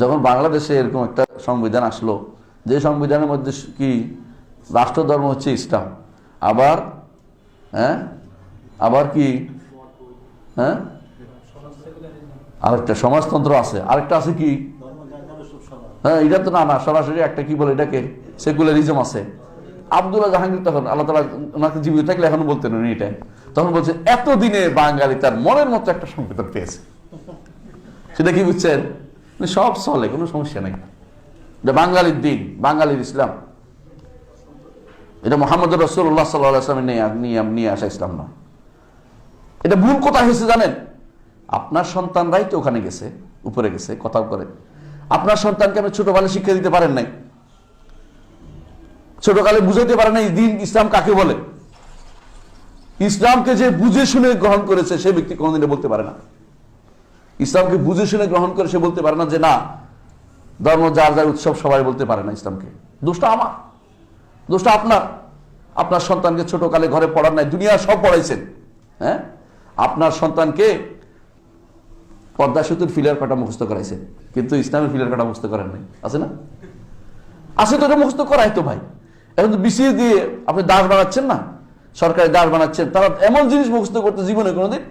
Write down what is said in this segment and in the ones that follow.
যখন বাংলাদেশে এরকম একটা সংবিধান আসলো, যে সংবিধানের মধ্যে কি রাষ্ট্রধর্ম হচ্ছে ইসলাম, আবার হ্যাঁ? আবার কি? হ্যাঁ? আরেকটা সমাজতন্ত্র আছে, আরেকটা আছে কি? হ্যাঁ এটা তো না না, সরাসরি একটা কি বলে এটাকে? সেকুলারিজম আছে। আবদুল্লাহ জাহাঙ্গীর তখন আল্লাহ তালা ওনাকে জীবিত থাকলে এখনও বলতেন উনি এটা। তখন বলছে, এতদিনে বাঙালি তার মনের মতো একটা সংবিধান পেয়েছে। সেটা কি বুঝছেন? সব চলে, কোনো সমস্যা নেই। এটা বাঙালির দিন, বাঙালির ইসলাম। এটা মোহাম্মদ রসুল্লাহ সাল্লামের নিয়ম নিয়ে আসা ইসলাম নয় এটা ভুল কোথায় হয়েছে, জানেন? আপনার সন্তানরাই তো ওখানে গেছে, উপরে গেছে কথা করে। আপনার সন্তানকে আপনি ছোটবেলায় শিক্ষা দিতে পারেন নাই। ছোটকালে বুঝাইতে পারেন নাই, দিন ইসলাম কাকে বলে? ইসলামকে যে বুঝে শুনে গ্রহণ করেছে, সে ব্যক্তি কোনোদিন বলতে পারে না। ইসলামকে বুঝে শুনে গ্রহণ করে সে বলতে পারে না যে না, ধর্ম, যার যার উৎসব সবাই বলতে পারে না ইসলামকে। দোষটা আমার। দোষটা আপনার। আপনার সন্তানকে ছোটকালে ঘরে পড়ার নাই, দুনিয়া সব পড়াইছেন। হ্যাঁ? আপনার সন্তানকে পদ্মা সেতুর ফিলার কাটা মুখস্থ করাইছেন, কিন্তু ইসলামের ফিলার কাটা মুখস্থ করেন নাই। আছে না? আছে তো এটা মুখস্থ করাই তো ভাই। এখন তো বিসিএস দিয়ে আপনি দাস বানাচ্ছেন না? সরকারি দাস বানাচ্ছেন, তারা এমন জিনিস মুখস্থ করতে জীবনে কোনোদিন।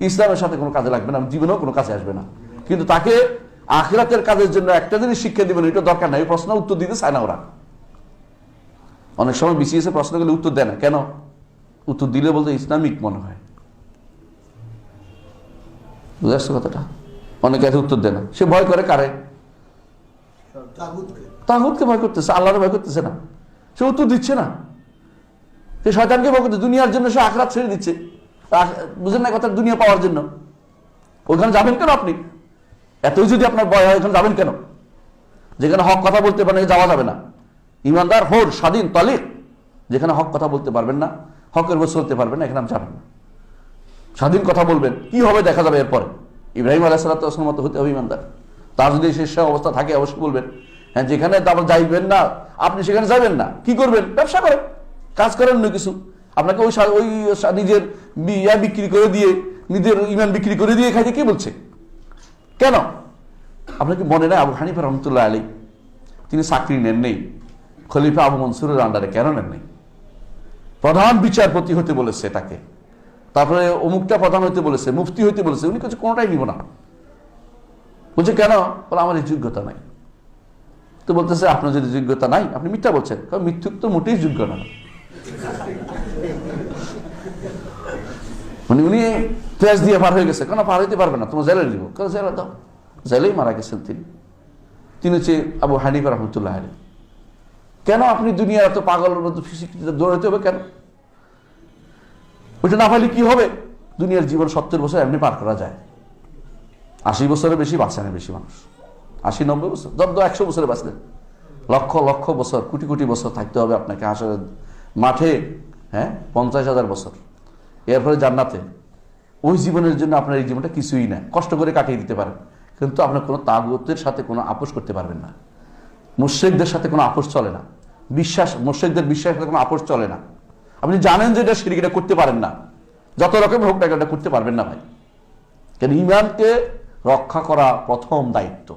ইসলামের সাথে কোনো কাজে লাগবে না জীবনেও কোনো কাজে আসবে না। কিন্তু তাকে আখিরাতের কাজের জন্য একটা জিনিস শিক্ষা দিবেন এটা দরকার নাই। প্রশ্ন উত্তর দিতে চায় না ওরা। অনেক সময় বিসিএস এর প্রশ্নগুলো উত্তর দেয় না। কেন? উত্তর দিলে বলতে ইসলামিক মনে হয়। বুঝে আসছে কথাটা? অনেকে এত উত্তর দেয় না। সে ভয় করে কারে? তাহুদকে ভয় করতেছে আল্লাহরে ভয় করতেছে না। সে উত্তর দিচ্ছে না। সে শয়তানকে ভয় করতে দুনিয়ার জন্য সে আখরাত ছেড়ে দিচ্ছে। আখ- বুঝেন না কথা দুনিয়া পাওয়ার জন্য। ওইখানে যাবেন কেন আপনি? এতই যদি আপনার বয় হয় ওখানে যাবেন কেন? যেখানে হক কথা বলতে পারেন যাওয়া যাবে না। ইমানদার, হোর, স্বাধীন তালিক যেখানে হক কথা বলতে পারবেন না, হকের বসে চলতে পারবেন না, এখানে আপনি যাবেন না। স্বাধীন কথা বলবেন, কি হবে দেখা যাবে এরপরে। ইব্রাহিম আলাহ আলাহিসাল্লাম মতো হতে হবে ইমানদার। তার যদি শেষ অবস্থা থাকে, অবশ্যই বলবেন হ্যাঁ যেখানে তারপর যাইবেন না, আপনি সেখানে যাবেন না, কি করবেন? ব্যবসা করেন, কাজ করেন না কিছু। আপনাকে ওই ওই নিজের বি- ইয়া বিক্রি করে দিয়ে, নিজের ইমান বিক্রি করে দিয়ে খাইতে কে বলছে? কেন? আপনার কি মনে নেই আবু হানিফা রহমতুল্লাহ আলী তিনি চাকরি নেন নেই? খলিফা আবু মনসুরের আন্ডারে কেন নেন নেই? প্রধান বিচারপতি হতে বলেছে তাকে। তারপরে অমুকটা প্রধান হইতে বলেছে, মুফতি হইতে বলেছে, উনি কিছু কোনোটাই নিব না। বলছে, কেন? বলে, আমার এই যোগ্যতা নাই। তো বলতেছে, আপনার যদি যোগ্যতা নাই, আপনি মিথ্যা বলছেন। কারণ মিথ্যুক তো মোটেই যোগ্য না। মানে উনি পেঁয়াজ দিয়ে পার হয়ে গেছে। কেন পার হইতে পারবে না? তোমার জেলে দিব কেন জেলে দাও? জেলেই মারা গেছেন তিনি। তিনি হচ্ছে আবু হানিফা রহমতুল্লাহ আলী কেন আপনি দুনিয়ার এত পাগলের মতো দৌড়াতে হবে কেন? ওইটা না পাইলে কি হবে? দুনিয়ার জীবন সত্তর বছর এমনি পার করা যায়। আশি বছরের বেশি বাঁচে না বেশি মানুষ। আশি, নব্বই বছর? যত একশো বছরে বাঁচলেন লক্ষ লক্ষ বছর, কোটি কোটি বছর থাকতে হবে আপনাকে আসলে মাঠে হ্যাঁ? পঞ্চাশ হাজার বছর। এরপরে জান্নাতে। ওই জীবনের জন্য আপনার এই জীবনটা কিছুই না। কষ্ট করে কাটিয়ে দিতে পারেন। কিন্তু আপনার কোনো তাগুতের সাথে কোনো আপোষ করতে পারবেন না। মুশ্রিকদের সাথে কোনো আপোষ চলে না। বিশ্বাস, মুশ্রিকদের বিশ্বাসের সাথে কোনো আপোষ চলে না। আপনি জানেন যে এটা শিরিক, এটা করতে পারেন না। যত রকম হোক না এটা করতে পারবেন না ভাই। কেন ইমানকে রক্ষা করা প্রথম দায়িত্ব।